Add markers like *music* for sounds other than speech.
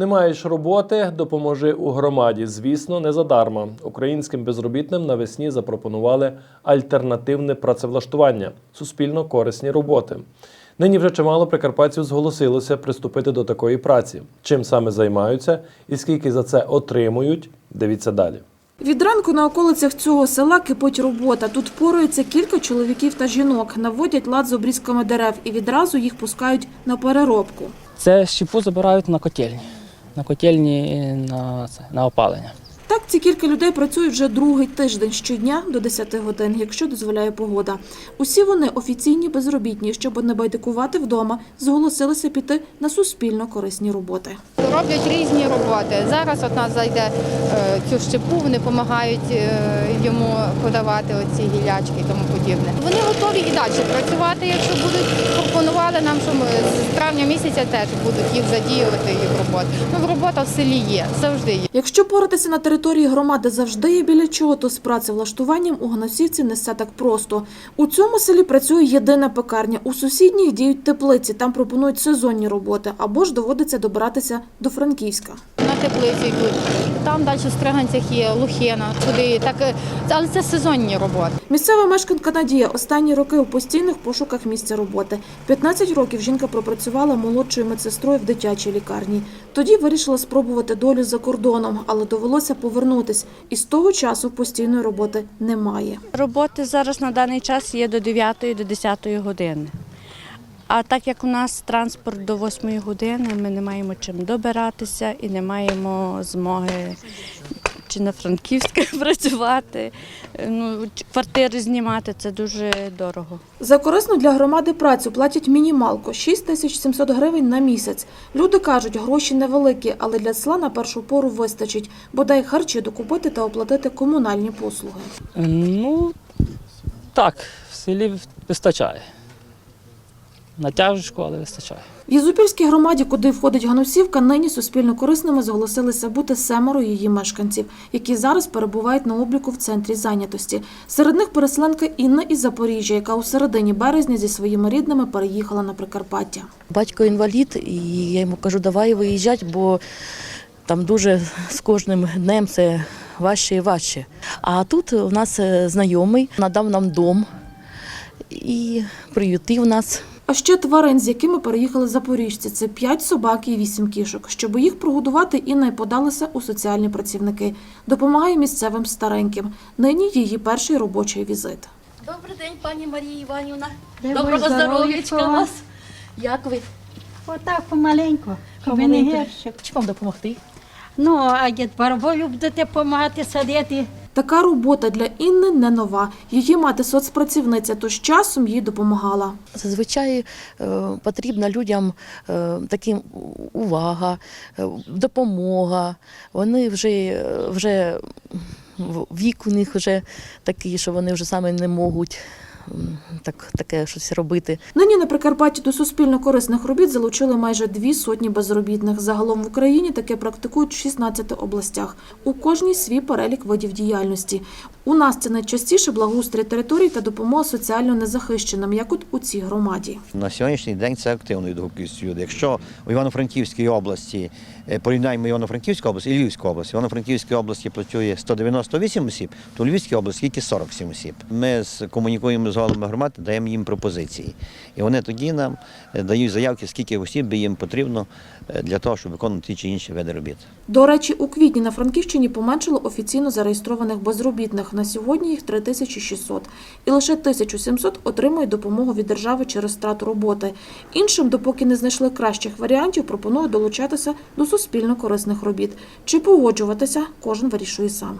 Не маєш роботи, допоможи у громаді. Звісно, не задарма. Українським безробітним навесні запропонували альтернативне працевлаштування суспільно корисні роботи. Нині вже чимало прикарпатців зголосилося приступити до такої праці. Чим саме займаються і скільки за це отримують, дивіться далі. Від ранку на околицях цього села кипить робота. Тут поруються кілька чоловіків та жінок, наводять лад з обрізками дерев і відразу їх пускають на переробку. Це щепу забирають на котельні. На котельні на, це, на опалення. Так ці кілька людей працюють вже другий тиждень щодня до 10 годин, якщо дозволяє погода. Усі вони офіційні безробітні, щоб не байдикувати вдома, зголосилися піти на суспільно корисні роботи. Роблять різні роботи. Зараз от нас зайде е, цю щепу, вони допомагають е, йому подавати оці гілячки і тому подібне. Вони готові і далі працювати, якщо будуть пропонували нам, що ми з травня місяця теж будуть їх задіювати їх роботи. Ну робота в селі є, завжди є. Якщо поратися на території громади завжди є біля чого, то з працевлаштуванням у Гносівці не все так просто. У цьому селі працює єдина пекарня. У сусідніх діють теплиці, там пропонують сезонні роботи, або ж доводиться добиратися до Франківська. На теплиці йдуть. Там далі в Стриганцях є Лухина, туди так, е, але це сезонні роботи. Місцева мешканка Надія останні роки у постійних пошуках місця роботи. 15 років жінка пропрацювала молодшою медсестрою в дитячій лікарні. Тоді вирішила спробувати долю за кордоном, але довелося повернутись. І з того часу постійної роботи немає. Роботи зараз на даний час є до 9 до 10 години. А так як у нас транспорт до 8 години, ми не маємо чим добиратися і не маємо змоги чи на Франківське *laughs* працювати, ну, квартири знімати це дуже дорого. За корисну для громади працю платять мінімалку 6 тисяч 700 гривень на місяць. Люди кажуть, гроші невеликі, але для села на першу пору вистачить, бодай харчі докупити та оплатити комунальні послуги. Ну, так, в селі вистачає. Натяжечку, але вистачає. В Єзупільській громаді, куди входить Ганусівка, нині суспільно корисними зголосилися бути семеро її мешканців, які зараз перебувають на обліку в центрі зайнятості. Серед них переселенка Інна із Запоріжжя, яка у середині березня зі своїми рідними переїхала на Прикарпаття. Батько інвалід, і я йому кажу, давай виїжджати, бо там дуже з кожним днем це важче і важче. А тут у нас е, знайомий надав нам дом і приютив нас. А ще тварин, з якими переїхали запоріжці. Це п'ять собак і вісім кішок. Щоб їх прогодувати, Інна й подалася у соціальні працівники. Допомагає місцевим стареньким. Нині її перший робочий візит. Добрий день, пані Марія Іванівна. Доброго здоров'ячка вас. Як ви? Отак помаленьку, не гірше. Чи вам допомогти? Ну, а дід барвою будете допомагати садити. Така робота для Інни не нова. Її мати соцпрацівниця, тож часом їй допомагала. Зазвичай е, потрібна людям е, таким увага, е, допомога. Вони вже, вже вік у них вже такий, що вони вже саме не можуть так, таке щось робити. Нині на Прикарпатті до суспільно корисних робіт залучили майже дві сотні безробітних. Загалом в Україні таке практикують в 16 областях. У кожній свій перелік видів діяльності. У нас це найчастіше благоустрій територій та допомога соціально незахищеним, як от у цій громаді. На сьогоднішній день це активно відгукуються люди. Якщо у Івано-Франківській області е, порівняємо Івано-Франківську область і Львівську область, в Івано-Франківській області працює 198 осіб, то у Львівській області тільки 47 осіб. Ми комунікуємо з головами громад, даємо їм пропозиції. І вони тоді нам е, дають заявки, скільки осіб би їм потрібно е, для того, щоб виконувати ті чи інші види робіт. До речі, у квітні на Франківщині поменшило офіційно зареєстрованих безробітних. На сьогодні їх 3600. І лише 1700 отримують допомогу від держави через страту роботи. Іншим, допоки не знайшли кращих варіантів, пропонують долучатися до суспільно корисних робіт. Чи погоджуватися, кожен вирішує сам.